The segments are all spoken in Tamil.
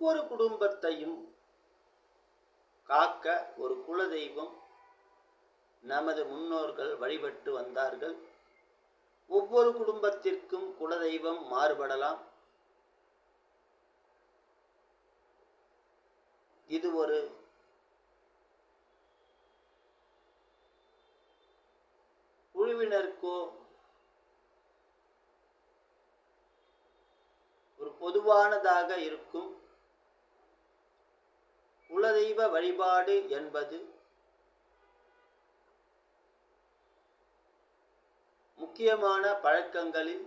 ஒவ்வொரு குடும்பத்தையும் காக்க ஒரு குலதெய்வம் நமது முன்னோர்கள் வழிபட்டு வந்தார்கள். ஒவ்வொரு குடும்பத்திற்கும் குலதெய்வம் மாறுபடலாம். இது ஒரு குழுவினருக்கோ ஒரு பொதுவானதாக இருக்கும். குலதெய்வ வழிபாடு என்பது முக்கியமான பழக்கங்களில்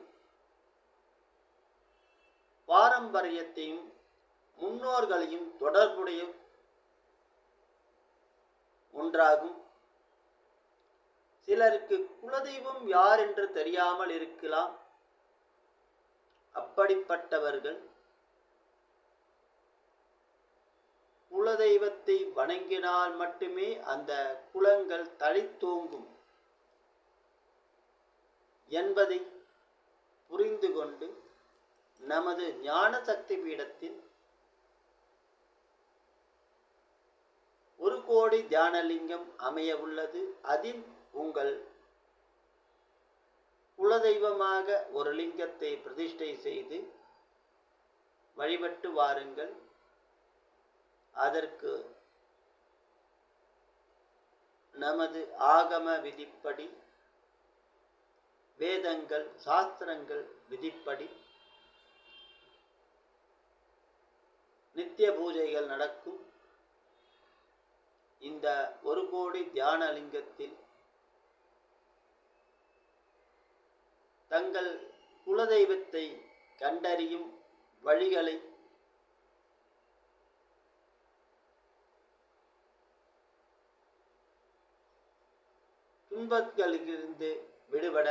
பாரம்பரியத்தையும் முன்னோர்களையும் தொடர்புடைய ஒன்றாகும். சிலருக்கு குலதெய்வம் யார் என்று தெரியாமல் இருக்கலாம். அப்படிப்பட்டவர்கள் குலதெய்வத்தை வணங்கினால் மட்டுமே அந்த குலங்கள் தழைத்தோங்கும் என்பதை புரிந்து கொண்டு நமது ஞான சக்தி பீடத்தில் ஒரு கோடி தியானலிங்கம் அமைய உள்ளது. அதில் உங்கள் குலதெய்வமாக ஒரு லிங்கத்தை பிரதிஷ்டை செய்து வழிபட்டு வாருங்கள். அதற்கு நமது ஆகம விதிப்படி வேதங்கள் சாஸ்திரங்கள் விதிப்படி நித்திய பூஜைகள் நடக்கும். இந்த ஒரு கோடி தியான லிங்கத்தில் தங்கள் குலதெய்வத்தை கண்டறியும் வழிகளை துன்பங்களிலிருந்து விடுபட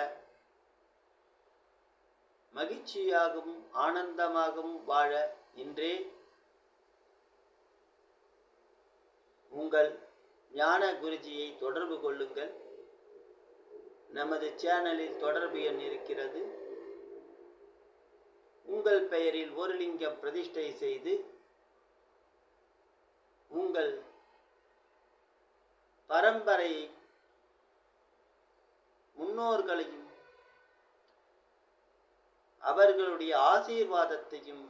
மகிழ்ச்சியாகவும் ஆனந்தமாகவும் வாழ இன்றே உங்கள் ஞான குருஜியை தொடர்பு கொள்ளுங்கள். நமது சேனலில் தொடர்பு எண் இருக்கிறது. உங்கள் பெயரில் ஒரு லிங்கம் பிரதிஷ்டை செய்து உங்கள் பரம்பரையை முன்னோர்களையும் அவர்களுடைய ஆசீர்வாதத்தையும்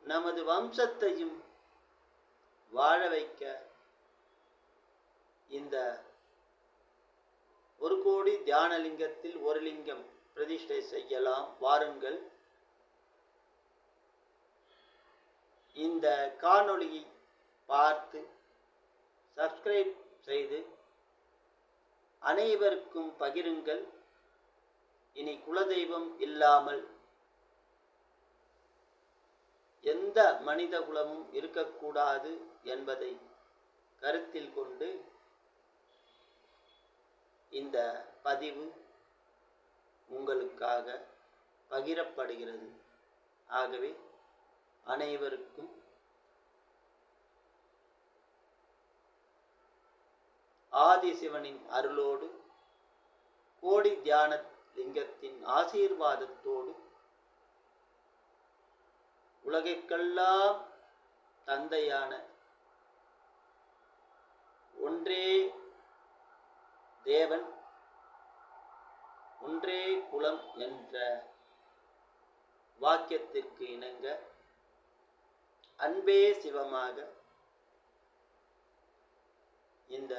நமது வம்சத்தையும் வாழ வைக்க இந்த ஒரு கோடி தியானலிங்கத்தில் ஒரு லிங்கம் பிரதிஷ்டை செய்யலாம். வாருங்கள். இந்த காணொளியை பார்த்து சப்ஸ்கிரைப் செய்து அனைவருக்கும் பகிருங்கள். இனி குலதெய்வம் இல்லாமல் எந்த மனித குலமும் இருக்கக்கூடாது என்பதை கருத்தில் கொண்டு இந்த பதிவு உங்களுக்காக பகிரப்படுகிறது. ஆகவே அனைவருக்கும் ஆதிசிவனின் அருளோடு கோடி தியான லிங்கத்தின் ஆசீர்வாதத்தோடு உலகைக்கெல்லாம் தந்தையான ஒன்றே தேவன் ஒன்றே குலம் என்ற வாக்கியத்திற்கு இணங்க அன்பே சிவமாக இந்த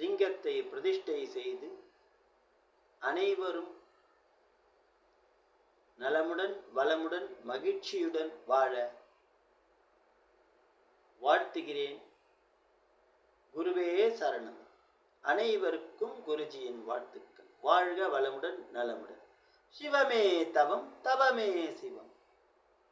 லிங்கத்தை பிரதிஷ்டை செய்து அனைவரும் நலமுடன் வளமுடன் மகிழ்ச்சியுடன் வாழ வாழ்த்துகிறேன். குருவே சரணம். அனைவருக்கும் குருஜியின் வாழ்த்துக்கள். வாழ்க வளமுடன் நலமுடன். சிவமே தவம் தவமே சிவம்.